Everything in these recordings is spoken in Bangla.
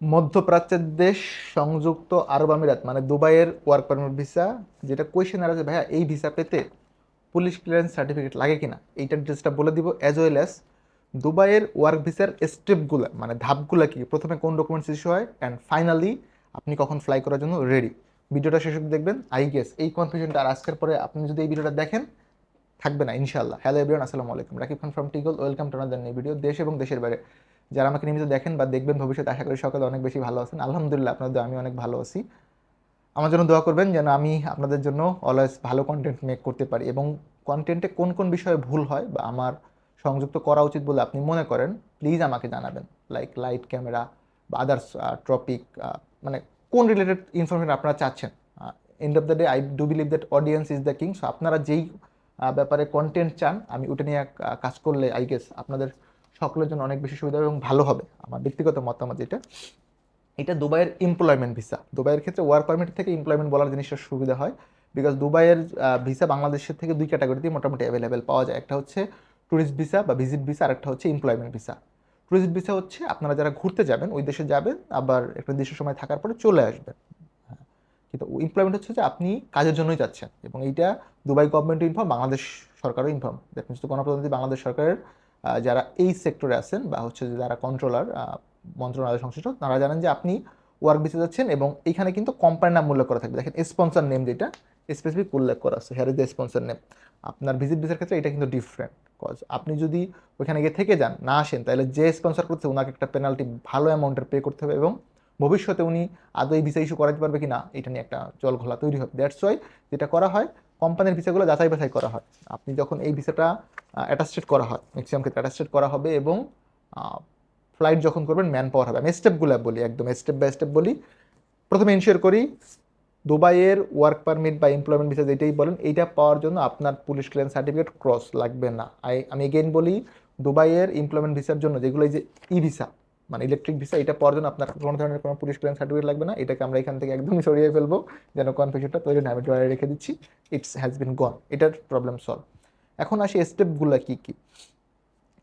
মধ্যপ্রাচ্যের দেশ সংযুক্ত আরব আমিরাত মানে দুবাইয়ের ওয়ার্ক পারমিট ভিসা যেটা কোয়েশ্চেন আছে, ভাইয়া, এই ভিসা পেতে পুলিশ ক্লিয়ারেন্স সার্টিফিকেট লাগে কিনা? এইটার ডিটেলসটা বলে দিব অ্যাজ ওয়েল অ্যাজ দুবাইয়ের ওয়ার্ক ভিসার স্টেপগুলো মানে ধাপগুলো কি? প্রথমে কোন ডকুমেন্টস ইস্যু হয়? অ্যান্ড ফাইনালি আপনি কখন ফ্লাই করার জন্য রেডি ভিডিওটা শেষ দেখবেন। আই গেস এই কনফিউশনটা আর আজকের পরে আপনি যদি এই ভিডিওটা দেখেন, থাকবে না ইনশাল্লাহ হ্যালো এভরিওয়ান আসসালামু আলাইকুম। Rakib Khan from টিগল welcome to another new video দেশ এবং দেশের বাইরে। যারা আমাকে নিয়মিত দেখেন বা দেখবেন ভবিষ্যতে, আশা করি সকালে অনেক বেশি ভালো আছেন। আলহামদুলিল্লাহ আপনাদের আমি অনেক ভালো আছি। আমার জন্য দোয়া করবেন যেন আমি আপনাদের জন্য অলওয়েজ ভালো কন্টেন্ট মেক করতে পারি এবং কন্টেন্টে কোন কোন বিষয়ে ভুল হয় বা আমার সংযুক্ত করা উচিত বলে আপনি মনে করেন প্লিজ আমাকে জানাবেন। লাইক লাইট ক্যামেরা বা আদার্স টপিক মানে কোন রিলেটেড ইনফরমেশন আপনারা চাচ্ছেন। End of the day I do believe that audience is the king so আপনারা যেই ব্যাপারে কন্টেন্ট চান, আমি ওটা নিয়ে কাজ করলে আই গেস আপনাদের সকলের জন্য অনেক বেশি সুবিধা এবং ভালো হবে। আমার ব্যক্তিগত মতামত যেটা, এটা দুবাইয়ের এমপ্লয়মেন্ট ভিসা দুবাইয়ের ক্ষেত্রে ওয়ার্ক পারমিট থেকে এমপ্লয়মেন্ট বলার জিনিসটা সুবিধা হয় বিকজ দুবাইয়ের ভিসা বাংলাদেশের থেকে দুই ক্যাটাগরিতে মোটামুটি অ্যাভেলেবেল পাওয়া যায়। একটা হচ্ছে ট্যুরিস্ট ভিসা বা ভিজিট ভিসা আর একটা হচ্ছে এমপ্লয়মেন্ট ভিসা ট্যুরিস্ট ভিসা হচ্ছে আপনারা যারা ঘুরতে যাবেন, ওই দেশে যাবেন, আবার একটা নির্দিষ্ট সময় থাকার পরে চলে আসবেন। হ্যাঁ। কিন্তু এমপ্লয়মেন্ট হচ্ছে যে আপনি কাজের জন্যই যাচ্ছেন এবং এইটা দুবাই গভর্নমেন্ট ইনফর্ম বাংলাদেশ সরকারও ইনফর্ম দ্যাট মিনস গণপ্রজাতন্ত্রী বাংলাদেশ সরকারের যারা এই সেক্টরে আছেন বা হচ্ছে যে যারা কন্ট্রোলার মন্ত্রণালয় সংশ্লিষ্ট, তারা জানেন যে আপনি ওয়ার্ক ভিসা যাচ্ছেন এবং এখানে কিন্তু কোম্পানির নাম উল্লেখ করা থাকবে। দেখেন স্পন্সর নেম যেটা স্পেসিফিক উল্লেখ করা আছে here is the sponsor name আপনার ভিজিট ভিসার ক্ষেত্রে এটা কিন্তু ডিফারেন্ট কজ আপনি যদি ওইখানে গিয়ে থেকে যান, না আসেন, তাহলে যে স্পন্সর করছে ওনাকে একটা পেনাল্টি ভালো অ্যামাউন্টের পে করতে হবে এবং ভবিষ্যতে উনি আদৌ এই ভিসা ইস্যু করাতে পারবে কি না এটা নিয়ে একটা জল ঘোলা তৈরি হবে। দ্যাটস ওয়াই যেটা করা হয় কোম্পানির ভিসাগুলো যাচাই বাছাই করা হয়। আপনি যখন এই ভিসাটা অ্যাটাস্টেড করা হয় ম্যাক্সিমাম ক্ষেত্রে অ্যাটাস্টেড করা হবে এবং ফ্লাইট যখন করবেন ম্যান পাওয়ার হবে। আমি স্টেপগুলো বলি, একদম স্টেপ বাই স্টেপ বলি। প্রথমে ইনশিওর করি, দুবাইয়ের ওয়ার্ক পারমিট বা এমপ্লয়মেন্ট ভিসা যেটাই বলেন, এইটা পাওয়ার জন্য আপনার পুলিশ ক্লিয়ারেন্স সার্টিফিকেট ক্রস লাগবে না। আমি এগেইন বলি, দুবাইয়ের এমপ্লয়মেন্ট ভিসার জন্য যেগুলো এই যে ই ভিসা মানে ইলেকট্রিক ভিসা এটা জন্য আপনার কোনো ধরনের কোনো পুলিশ ক্লিয়ারেন্স সার্টিফিকেট লাগবে না। এটাকে আমরা এখান থেকে একদম সরিয়ে ফেলব, যেন কনফিউশনটা তৈরি না আমি ড্রয়ারে রেখে দিচ্ছি ইটস হ্যাজ বিন গন এটার প্রবলেম সলভ এখন আসি স্টেপগুলো কী কী?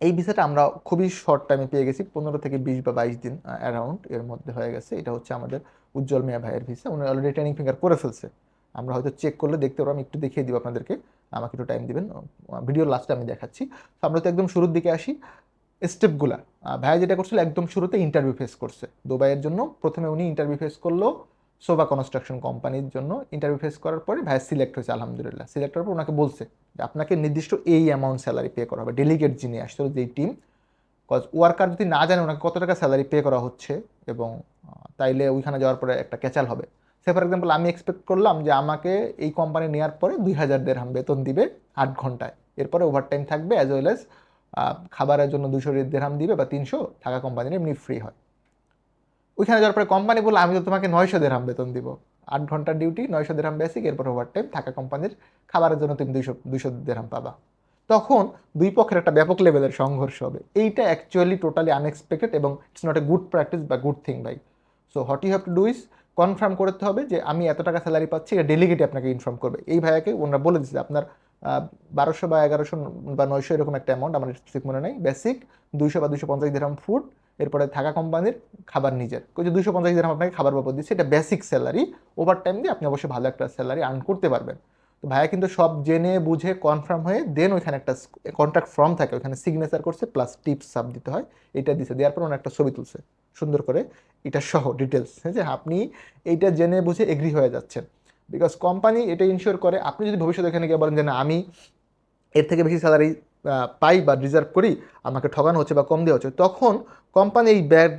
এই ভিসাটা আমরা খুবই শর্ট টাইমে পেয়ে গেছি, পনেরো থেকে বিশ বা বাইশ দিন অ্যারাউন্ড এর মধ্যে হয়ে গেছে। এটা হচ্ছে আমাদের উজ্জ্বল মিয়া ভাইয়ের ভিসা উনি অলরেডি ট্রেনিং ফিঙ্গার করে ফেলছে। আমরা হয়তো চেক করলে দেখতে পারব, আমি একটু দেখিয়ে দিব আপনাদেরকে। আমাকে একটু টাইম দিবেন। ভিডিওর লাস্টে আমি দেখাচ্ছি। তো আমরা তো একদম শুরুর দিকে আসি। স্টেপগুলা ভাইয়া যেটা করছিল, একদম শুরুতে ইন্টারভিউ ফেস করছে। দুবাইয়ের জন্য প্রথমে উনি ইন্টারভিউ ফেস করল সোভা কনস্ট্রাকশন কোম্পানির জন্য। ইন্টারভিউ ফেস করার পরে ভাইয়া সিলেক্ট হয়েছে, আলহামদুলিল্লাহ। সিলেক্ট করার পর ওনাকে বলছে যে, আপনাকে নির্দিষ্ট এই অ্যামাউন্ট স্যালারি পে করা হবে। ডেলিগেট যিনি আসছিল যেই টিম কজ ওয়ার্কার যদি না জানে ওনাকে কত টাকা স্যালারি পে করা হচ্ছে এবং তাইলে ওইখানে যাওয়ার পরে একটা ক্যাচাল হবে। সে ফর এক্সাম্পল আমি এক্সপেক্ট করলাম যে, আমাকে এই কোম্পানি নেওয়ার পরে দুই হাজার দেড়হাম বেতন দিবে আট ঘন্টায়। এরপরে ওভারটাইম থাকবে অ্যাজ ওয়েল এজ খাবারের জন্য দুশো দেড়হাম দিবে বা তিনশো থাকা কোম্পানির এমনি ফ্রি হয়। ওইখানে যাওয়ার পরে কোম্পানি বলল, আমি তো তোমাকে নয়শো দেড়হাম বেতন দিব। আট ঘণ্টার ডিউটি নয়শো দেড়হাম বেসিক এরপর ওভার টাইম থাকা কোম্পানির খাবারের জন্য তুমি দুইশো দুইশো দেড়হাম পাবা। তখন দুই পক্ষের একটা ব্যাপক লেভেলের সংঘর্ষ হবে। এইটা অ্যাকচুয়ালি টোটালি আনএক্সপেক্টেড এবং it's not a good practice বা গুড থিং ভাই। So what you have to do is confirm করতে হবে যে, আমি এত টাকা স্যালারি পাচ্ছি, এটা ডেলিগেটে আপনাকে ইনফর্ম করবে। এই ভাইয়াকে ওনারা বলে দিচ্ছে আপনার বারোশো বা এগারোশো বা নয়শো এরকম একটা অ্যামাউন্ট আমার ঠিক মনে নেই। বেসিক দুইশো বা দুশো পঞ্চাশ দিরহাম ফুড এরপরে থাকা কোম্পানির খাবার নিজের। যে দুশো পঞ্চাশ দিরহাম আপনাকে খাবার বাবদ দিচ্ছে, এটা বেসিক স্যালারি ওভার টাইম দিয়ে আপনি অবশ্যই ভালো একটা স্যালারি আর্ন করতে পারবেন। তো ভাইয়া কিন্তু সব জেনে, বুঝে কনফার্ম হয়ে দেন ওইখানে একটা কন্ট্রাক্ট ফর্ম থাকে, ওইখানে সিগনেচার করছে প্লাস টিপস সাব দিতে হয়, এটা দিছে। দেওয়ার পর ওনার একটা ছবি তুলছে, সুন্দর করে। এটা সহ ডিটেলস হ্যাঁ যে আপনি এইটা জেনে, বুঝে এগ্রি হয়ে যাচ্ছেন। বিকজ কোম্পানি এটা ইনশিওর করে, আপনি যদি ভবিষ্যতে এখানে গিয়ে বলেন যে না, আমি এর থেকে বেশি স্যালারি পাই বা রিজার্ভ করি, আমাকে ঠকানো হচ্ছে বা কম দেওয়া হচ্ছে, তখন কোম্পানি এই ব্যাক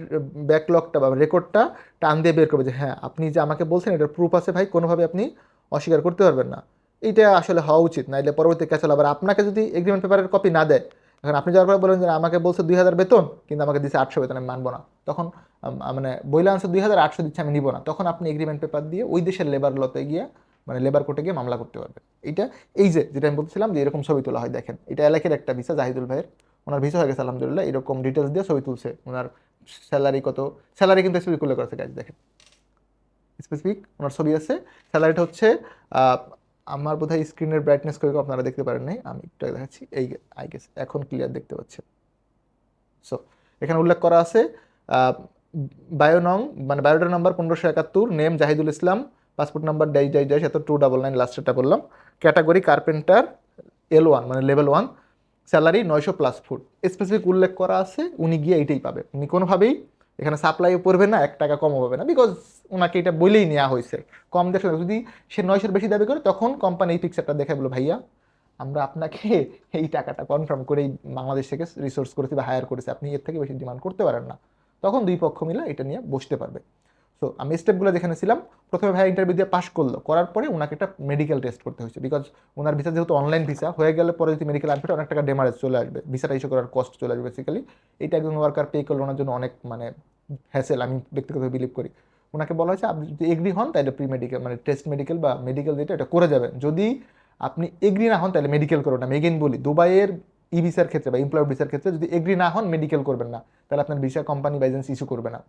ব্যাকলগটা বা রেকর্ডটা টান দিয়ে বের করবে যে হ্যাঁ আপনি যে আমাকে বলছেন এটার প্রুফ আছে ভাই, কোনোভাবে আপনি অস্বীকার করতে পারবেন না। এইটা আসলে হওয়া উচিত, নাইলে পরবর্তী ক্যাচাল আবার আপনাকে যদি এগ্রিমেন্ট পেপারের কপি না দেয় এখন আপনি যাওয়ার পরে বলেন যে আমাকে বলছে দুই হাজার বেতন, কিন্তু আমাকে দিচ্ছে আটশো বেতন, আমি মানবো না। তখন মানে বইলা আনছে দুই হাজার, আটশো দিচ্ছে, আমি নিব না। তখন আপনি এগ্রিমেন্ট পেপার দিয়ে ওই দেশের লেবার লতে গিয়ে মানে লেবার কোর্টে গিয়ে মামলা করতে পারবেন। এইটা, এই যে, যেটা আমি বলছিলাম যে এরকম ছবি তোলা হয়, দেখেন। এটা এলাকার একটা ভিসা জাহিদুল ভাইয়ের। ওনার ভিসা হয়ে গেছে, আলহামদুলিল্লাহ। এরকম ডিটেলস দিয়ে ছবি তুলছে। ওনার স্যালারি কত? স্যালারি কিন্তু স্পেসিফিক উল্লেখ করেছে গাইজ দেখেন। স্পেসিফিক ওনার ছবি আছে। স্যালারিটা হচ্ছে আমার বোধহয় স্ক্রিনের ব্রাইটনেস করে আপনারা দেখতে পারেন নাই। আমি একটু দেখাচ্ছি, এই আই গেস এখন ক্লিয়ার দেখতে পাচ্ছেন। সো এখানে উল্লেখ করা আছে বায়ো নং মানে বায়োডাটা নাম্বার পনেরোশো একাত্তর name Jahidul Islam passport number die dash die এত টু ডাবল নাইন লাস্টেরটা বললাম। ক্যাটাগরি কার্পেন্টার এল ওয়ান মানে লেভেল ওয়ান স্যালারি নয়শো প্লাস ফুট স্পেসিফিক উল্লেখ করা আছে, উনি গিয়ে এইটাই পাবে। উনি কোনোভাবেই এখানে সাপ্লাইও পড়বে না, এক টাকা কমও পাবে না বিকজ ওনাকে এটা বলেই নেওয়া হয়েছে। কম দেখে যদি সে নয়শোর বেশি দাবি করে, তখন কোম্পানি এই পিকচারটা দেখে বলো, ভাইয়া, আমরা আপনাকে এই টাকাটা কনফার্ম করেই বাংলাদেশ থেকে রিসোর্স করেছি বা হায়ার করেছি। আপনি এর থেকে বেশি ডিমান্ড করতে পারেন না। তখন দুই পক্ষ মিলে এটা নিয়ে বসতে পারবে। সো আমি স্টেপগুলো যেখানে ছিলাম, প্রথমে ভাইয়া ইন্টারভিউ দিয়ে পাশ করল। করার পরে ওনাকে একটা মেডিকেল টেস্ট করতে হয়েছে। বিকজ ওনার ভিসা যেহেতু অনলাইন ভিসা হয়ে গেলে পরে যদি মেডিকেল আনফিট অনেক টাকা ডেমারেজ চলে আসবে। ভিসাটা ইস্যু করার কস্ট চলে আসবে বেসিক্যালি এটা একজন ওয়ার্কার পে করলে ওনার জন্য অনেক মানে হ্যাসেল আমি ব্যক্তিগতভাবে বিলিভ করি। ওনাকে বলা হয়েছে, আপনি যদি এগ্রি হন, তাহলে প্রি মেডিকেল মানে টেস্ট মেডিকেল বা মেডিকেল যেটা, এটা করে যাবেন। যদি আপনি এগ্রি না হন, তাহলে মেডিকেল করবেন না। এগেন বলি, দুবাইয়ের ই ভিসার ক্ষেত্রে বা এমপ্লয়ার ভিসার ক্ষেত্রে যদি এগ্রি না হন মেডিকেল করবেন না। তাহলে আপনার ভিসা কোম্পানি বা এজেন্সি ইস্যু করবে না।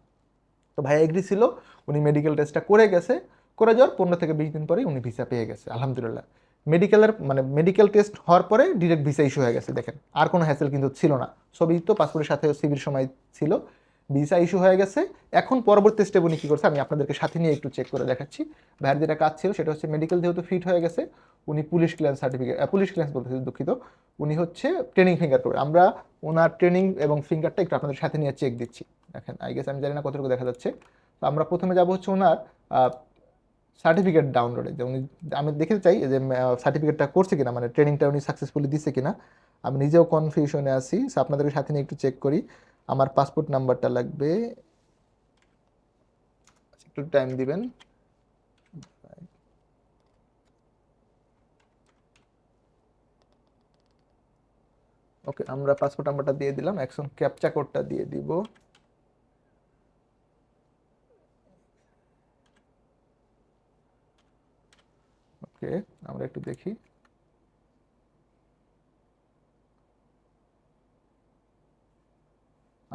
তো ভাই এগ্রি ছিল, উনি মেডিকেল টেস্টটা করে গেছে। করে যাওয়ার পনেরো থেকে বিশ দিন পরেই উনি ভিসা পেয়ে গেছে, আলহামদুলিল্লাহ। মেডিকেলের মানে মেডিকেল টেস্ট হওয়ার পরে ডিরেক্ট ভিসা ইস্যু হয়ে গেছে, দেখেন। আর কোনো হ্যাসেল কিন্তু ছিল না। ছবি তো পাসপোর্টের সাথে সিবির সময় ছিল। ভিসা ইস্যু হয়ে গেছে। এখন পরবর্তী স্টেপ উনি কী করছে, আমি আপনাদেরকে সাথে নিয়ে একটু চেক করে দেখাচ্ছি। ভাইয়ের যেটা কাজ ছিল সেটা হচ্ছে মেডিকেল যেহেতু ফিট হয়ে গেছে, উনি police clearance certificate police clearance বলতেছি দুঃখিত, উনি হচ্ছে ট্রেনিং ফিঙ্গার করবে আমরা ওনার ট্রেনিং এবং ফিঙ্গারটা একটু আপনাদের সাথে নিয়ে চেক দিচ্ছি। দেখেন আই গেস আমি জানি না কতটুকু দেখা যাচ্ছে। তো আমরা প্রথমে যাব হচ্ছে ওনার সার্টিফিকেট ডাউনলোডে যে উনি, আমি দেখতে চাই যে সার্টিফিকেটটা করছে কিনা মানে ট্রেনিংটা উনি সাকসেসফুলি দিচ্ছে কিনা। আমি নিজেও কনফিউশনে আছি আপনাদের সাথে নিয়ে একটু চেক করি। আমার পাসপোর্ট নাম্বারটা লাগবে। একটু টাইম দিবেন। ওকে আমরা পাসপোর্ট নাম্বারটা দিয়ে দিলাম। এখন ক্যাপচা কোডটা দিয়ে দিব। ওকে আমরা একটু দেখি।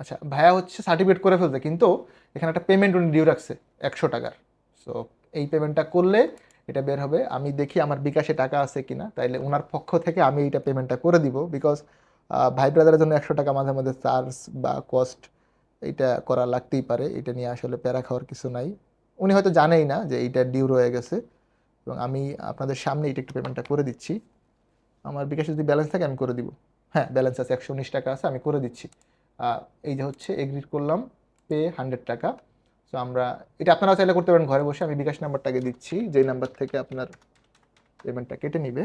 আচ্ছা ভাইয়া হচ্ছে সার্টিফিকেট করে ফেলছে, কিন্তু এখানে একটা পেমেন্ট উনি ডিউ রাখছে, একশো টাকার। সো এই পেমেন্টটা করলে এটা বের হবে। আমি দেখি আমার বিকাশে টাকা আছে কিনা, তাইলে ওনার পক্ষ থেকে আমি এইটা পেমেন্টটা করে দিব বিকজ ভাই ব্রাদারের জন্য একশো টাকা মাঝে মাঝে চার্জ বা কস্ট এইটা করা লাগতেই পারে। এটা নিয়ে আসলে প্যারা খাওয়ার কিছু নাই। উনি হয়তো জানেই না যে এইটা ডিউ রয়ে গেছে। এবং আমি আপনাদের সামনে এটা একটু পেমেন্টটা করে দিচ্ছি। আমার বিকাশে যদি ব্যালেন্স থাকে আমি করে দিব। হ্যাঁ ব্যালেন্স আছে, একশো উনিশ টাকা আছে, আমি করে দিচ্ছি। এই যে হচ্ছে এগ্রিড করলাম পে হান্ড্রেড টাকা। সো আমরা, এটা আপনারা চাইলে করতে পারেন ঘরে বসে। আমি বিকাশ নাম্বারটাকে দিচ্ছি, যেই নাম্বার থেকে আপনার পেমেন্টটা কেটে নিবে।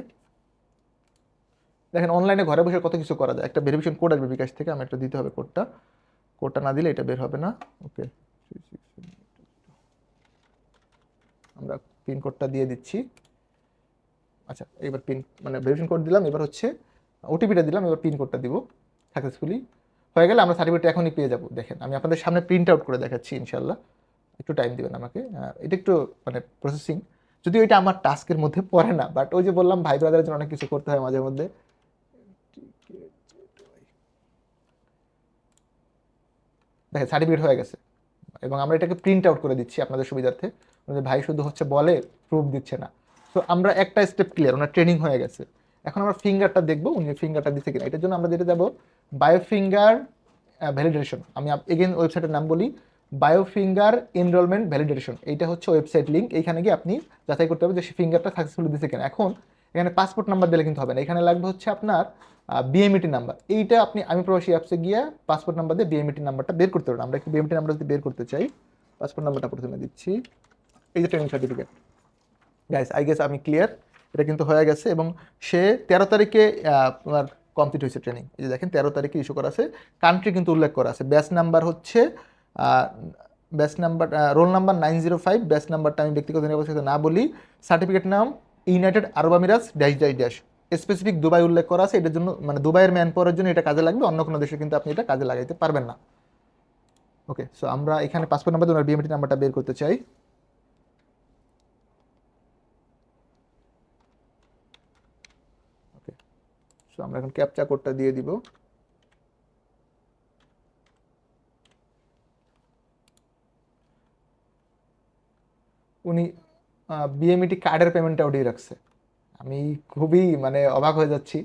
দেখেন অনলাইনে ঘরে বসে কত কিছু করা যায়। একটা ভেরিফিকেশন কোড আসবে বিকাশ থেকে আমি একটা দিতে হবে কোডটা কোডটা না দিলে এটা বের হবে না। ওকে আমরা পিন কোডটা দিয়ে দিচ্ছি। আচ্ছা এবার পিন মানে ভেরিফিকেশন কোড দিলাম। এবার হচ্ছে ওটিপিটা দিলাম, এবার পিন কোডটা দিব। সাকসেসফুলি হয়ে গেলে আমরা সার্টিফিকেট এখনই পেয়ে যাব। দেখেন, আমি আপনাদের সামনে প্রিন্ট আউট করে দেখাচ্ছি ইনশাল্লাহ একটু টাইম দিবেন আমাকে। এটা একটু মানে প্রসেসিং যদিও এটা আমার টাস্কের মধ্যে পড়ে না বাট ওই যে বললাম, ভাই ব্রাদারের জন্য অনেক কিছু করতে হয় মাঝে মধ্যে। দেখেন সার্টিফিকেট হয়ে গেছে। এবং আমরা এটাকে প্রিন্ট আউট করে দিচ্ছি আপনাদের সুবিধার্থে। আমাদের ভাই শুধু হচ্ছে বলে প্রুফ দিচ্ছে না। তো আমরা একটা স্টেপ ক্লিয়ার ওনার ট্রেনিং হয়ে গেছে। এখন আমরা ফিঙ্গারটা দেখব, উনি ফিঙ্গারটা দিচ্ছে কিনা। এটার জন্য আমরা যেটা যাব বায়োফিঙ্গার ভ্যালিডেশন আমি এগেন ওয়েবসাইটের নাম বলি বায়োফিঙ্গার এনরোলমেন্ট ভ্যালিডেশন এইটা হচ্ছে ওয়েবসাইট লিঙ্ক এইখানে গিয়ে আপনি যাচাই করতে হবে যে সে ফিঙ্গারটা সাকসেসফুলি দিচ্ছে কিনা। এখন এখানে পাসপোর্ট নাম্বার দিলে কিন্তু হবে না। এখানে লাগবে হচ্ছে আপনার বিএমইটি নাম্বার এইটা আপনি, আমি প্রবাসী অ্যাপসে গিয়ে পাসপোর্ট নাম্বার দিয়ে বিএমইটি নাম্বারটা বের করতে পারেন আমরা একটু বিএমইটি নাম্বার যদি বের করতে চাই পাসপোর্ট নাম্বারটা প্রথমে দিচ্ছি। এই যে training certificate guys I guess আমি ক্লিয়ার এটা কিন্তু হয়ে গেছে এবং সে তেরো তারিখে আপনার কমপ্লিট হয়েছে ট্রেনিং এই যে দেখেন, তেরো তারিখে ইস্যু করা আছে। কান্ট্রি কিন্তু উল্লেখ করা আছে। ব্যাচ নাম্বার হচ্ছে batch number roll number nine zero five batch নাম্বারটা আমি ব্যক্তিগত নিরাপত্তার সাথে না বলি। সার্টিফিকেট নাম United Arab Emirates dash dash dash specific Dubai উল্লেখ করা আছে। এটার জন্য মানে দুবাইয়ের ম্যান পাওয়ার জন্য এটা কাজে লাগবে। অন্য কোনো দেশে কিন্তু আপনি এটা কাজে লাগাইতে পারবেন না। ওকে সো আমরা এখানে পাসপোর্ট নাম্বার ওনার বিএমটি নাম্বারটা বের করতে চাই ওকে সো আমরা এখন ক্যাপচা কোডটা দিয়ে দিব। উনি বিএমইটি কার্ডের পেমেন্টটাও দিয়ে রাখছে। আমি খুবই মানে অবাক হয়ে যাচ্ছি।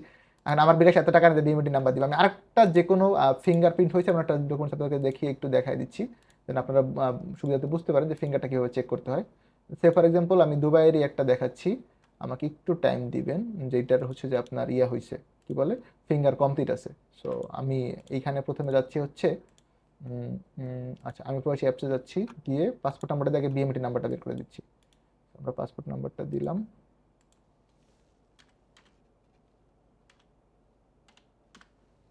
এখন আমার বিকাশ এত টাকা বিএমইটি নাম্বার দিব। আমি আরেকটা যে কোনো ফিঙ্গারপ্রিন্ট হয়েছে আমরা একটা ডকুমেন্টস আপনাদেরকে দেখিয়ে একটু দেখাই দিচ্ছি। যেন আপনারা সুবিধাতে বুঝতে পারেন যে ফিঙ্গারটা কীভাবে চেক করতে হয়। সে ফর এক্সাম্পল আমি দুবাইয়েরই একটা দেখাচ্ছি। আমাকে একটু টাইম দিবেন। যেটার হচ্ছে যে আপনার ইয়া হয়েছে। কি বলে ফিঙ্গার কমপ্লিট আছে। সো আমি এইখানে প্রথমে যাচ্ছি হচ্ছে আচ্ছা আমি প্রবাসী অ্যাপসে যাচ্ছি, গিয়ে পাসপোর্ট নাম্বারটা দেখে বিএমটি নাম্বারটা বের করে দিচ্ছি। আমরা পাসপোর্ট নাম্বারটা দিলাম।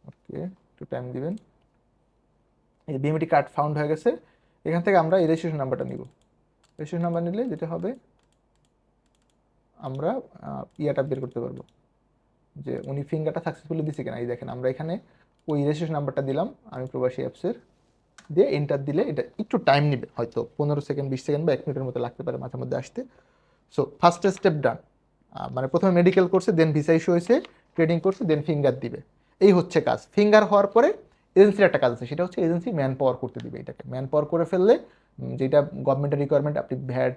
ওকে, একটু টাইম দিবেন। এই বিএমটি কার্ড ফাউন্ড হয়ে গেছে। এখান থেকে আমরা এই রেজিস্ট্রেশন নাম্বারটা নিব। রেজিস্ট্রেশন নাম্বার নিলে যেটা হবে, আমরা ইয়াটা বের করতে পারব। যে উনি ফিঙ্গারটা সাকসেসফুলি দিছে কিনা, এই দেখেন, আমরা এখানে ওই রেজিস্ট্রেশন নাম্বারটা দিলাম, আমি প্রবাসী অ্যাপসের দিয়ে এন্টার দিলে এটা একটু টাইম নেবে, হয়তো পনেরো সেকেন্ড বিশ সেকেন্ড বা এক মিনিটের মতো লাগতে পারে মাঝে মধ্যে আসতে। সো ফার্স্ট স্টেপ ডান মানে প্রথমে মেডিকেল করছে দেন ভিসা ইস্যু হয়েছে ট্রেডিং করছে দেন ফিঙ্গার দিবে। এই হচ্ছে কাজ। ফিঙ্গার হওয়ার পরে এজেন্সির একটা কাজ আছে, সেটা হচ্ছে এজেন্সি ম্যান পাওয়ার করতে দিবে এটাকে। ম্যান পাওয়ার করে ফেললে যেটা গভর্নমেন্টের রিকোয়ারমেন্ট আপনি ভ্যাট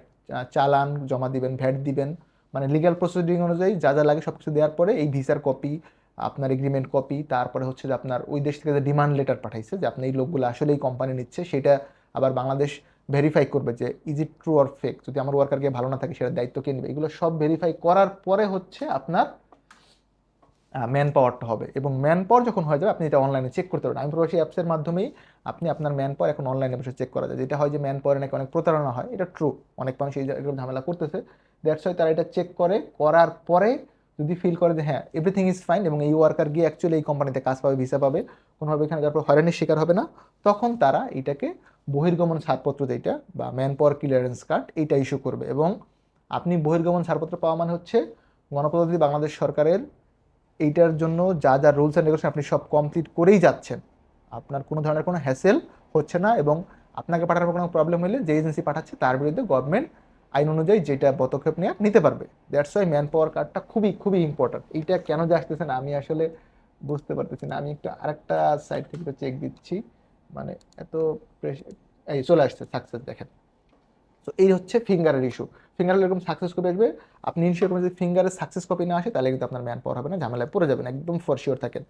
চালান, জমা দিবেন, ভ্যাট দিবেন মানে লিগ্যাল প্রসিডিং অনুযায়ী যা যা লাগে সব কিছু দেওয়ার পরে এই ভিসার কপি আপনার এগ্রিমেন্ট কপি তারপরে হচ্ছে যে আপনার ওই দেশ থেকে যে ডিমান্ড লেটার পাঠাইছে, যে আপনি এই লোকগুলো আসলেই কোম্পানি নিচ্ছে, সেটা আবার বাংলাদেশ ভেরিফাই করবে যে is it true or fake যদি আমার ওয়ার্কারকে ভালো না থাকে সেটা দায়িত্ব কে নেবে? এগুলো সব ভেরিফাই করার পরে হচ্ছে আপনার ম্যান পাওয়ারটা হবে। এবং ম্যান পাওয়ার যখন হয়ে যাবে, আপনি এটা অনলাইনে চেক করতে পারেন আমি প্রবাসী অ্যাপসের মাধ্যমেই আপনি আপনার ম্যান পাওয়ার এখন অনলাইনে বসে চেক করা যায়। যেটা হয় যে ম্যান পাওয়ারে নাকি অনেক প্রতারণা হয়, এটা ট্রু অনেক মানুষ এই ঝামেলা করতেছে। দ্যাটস ওয়াই তারা এটা চেক করে, করার পরে যদি ফিল করে যে হ্যাঁ এভরিথিং ইজ ফাইন এবং এই ওয়ার্কার গিয়ে অ্যাকচুয়ালি এই কোম্পানিতে কাজ পাবে ভিসা পাবে, কোনোভাবে এখানে তারপর হয়রানির শিকার হবে না, তখন তারা এটাকে বহির্গমন ছাড়পত্র যেটা বা ম্যান পাওয়ার ক্লিয়ারেন্স কার্ড এইটা ইস্যু করবে এবং আপনি বহির্গমন ছাড়পত্র পাওয়া মানে হচ্ছে গণপ্রজাতন্ত্রী বাংলাদেশ সরকারের এইটার জন্য যা যা রুলস অ্যান্ড রেগুলেশন আপনি সব কমপ্লিট করেই যাচ্ছেন। আপনার কোনো ধরনের কোনো হ্যাসেল হচ্ছে না এবং আপনাকে পাঠানোর কোনো প্রবলেম হলে যে এজেন্সি পাঠাচ্ছে তার বিরুদ্ধে গভর্নমেন্ট আইন অনুযায়ী যেটা পদক্ষেপ নেওয়া নিতে পারবে। দ্যাটস ওয়াই ম্যান পাওয়ার কার্ডটা খুবই খুবই ইম্পর্ট্যান্ট এইটা কেন যে আসতেছে না, আমি আসলে বুঝতে পারতেছি না। আমি একটু আরেকটা সাইড থেকে চেক দিচ্ছি। মানে এত এই চলে আসছে সাকসেস দেখেন। তো এই হচ্ছে ফিঙ্গারের ইস্যু ফিঙ্গারের এরকম সাকসেস কপি আসবে। আপনি ইনশিওর করবেন যদি ফিঙ্গারের সাকসেস কপি না আসে, তাহলে কিন্তু আপনার ম্যান পাওয়ার হবে না, ঝামেলায় পড়ে যাবেন, একদম ফর শিওর থাকেন।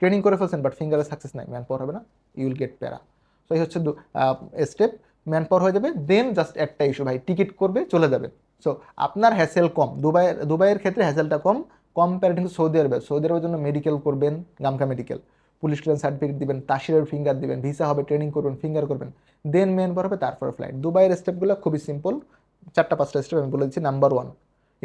ট্রেনিং করে ফেলছেন বাট ফিঙ্গারের সাকসেস নাই ম্যান পাওয়ার হবে না ইউল গেট প্যারা তো এই হচ্ছে স্টেপ ম্যান পাওয়ার হয়ে যাবে দেন জাস্ট একটা ইস্যু ভাই টিকিট করবে, চলে যাবে। সো আপনার হ্যাসেল কম। দুবাইয়ের দুবাইয়ের ক্ষেত্রে হ্যাসেলটা কম। কম্প্যারেটিভ টু সৌদি আরবে, সৌদি আরবের জন্য মেডিকেল করবেন গামকা মেডিকেল পুলিশ ক্লিয়ারেন্স সার্টিফিকেট দিবেন তাসিরের ফিঙ্গার দিবেন ভিসা হবে ট্রেনিং করবেন ফিঙ্গার করবেন। দেন মেন পাওয়ার হবে, তারপরে ফ্লাইট দুবাইয়ের স্টেপগুলো খুবই সিম্পল চারটা, পাঁচটা স্টেপ আমি বলে দিচ্ছি। নাম্বার ওয়ান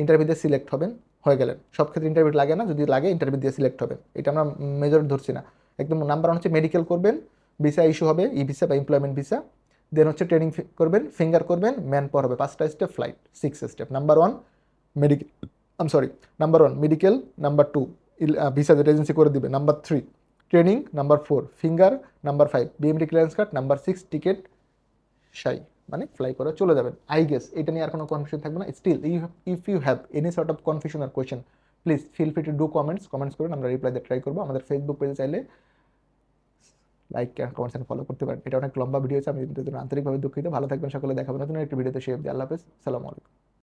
ইন্টারভিউ দিয়ে সিলেক্ট হবেন, হয়ে গেলেন। সব ক্ষেত্রে ইন্টারভিউ লাগে না, যদি লাগে ইন্টারভিউ দিয়ে সিলেক্ট হবেন। এটা আমরা মেজর ধরছি না। একদম নাম্বার ওয়ান হচ্ছে মেডিকেল করবেন ভিসা ইস্যু হবে ই ভিসা বা এমপ্লয়মেন্ট ভিসা দেন হচ্ছে ট্রেনিং করবেন ফিঙ্গার করবেন ম্যান পাওয়ার হবে। পাঁচটা step flight six step number one medical um sorry number one medical number two visa agency করে দিবে। Number three training number four finger number five BMD clearance card number six ticket সাই মানে ফ্লাই করে চলে যাবেন। আই গেস এটা নিয়ে আর কোনো কনফিউশন থাকবে না। Still you if you have any sort of confusion R question please feel free to do comments comments করুন আমরা রিপ্লাই দিয়ে ট্রাই করব। আমাদের ফেসবুক পেজে চাইলে লাইক কমেন্টস ফলো করতে পারেন। এটা অনেক লম্বা ভিডিও আছে, আমি আন্তরিকভাবে দুঃখিত। ভালো থাকবেন সকলে দেখাবেন নতুন একটি ভিডিওতে সে দিয়ে আল্লাহ হাফেজ। সালামু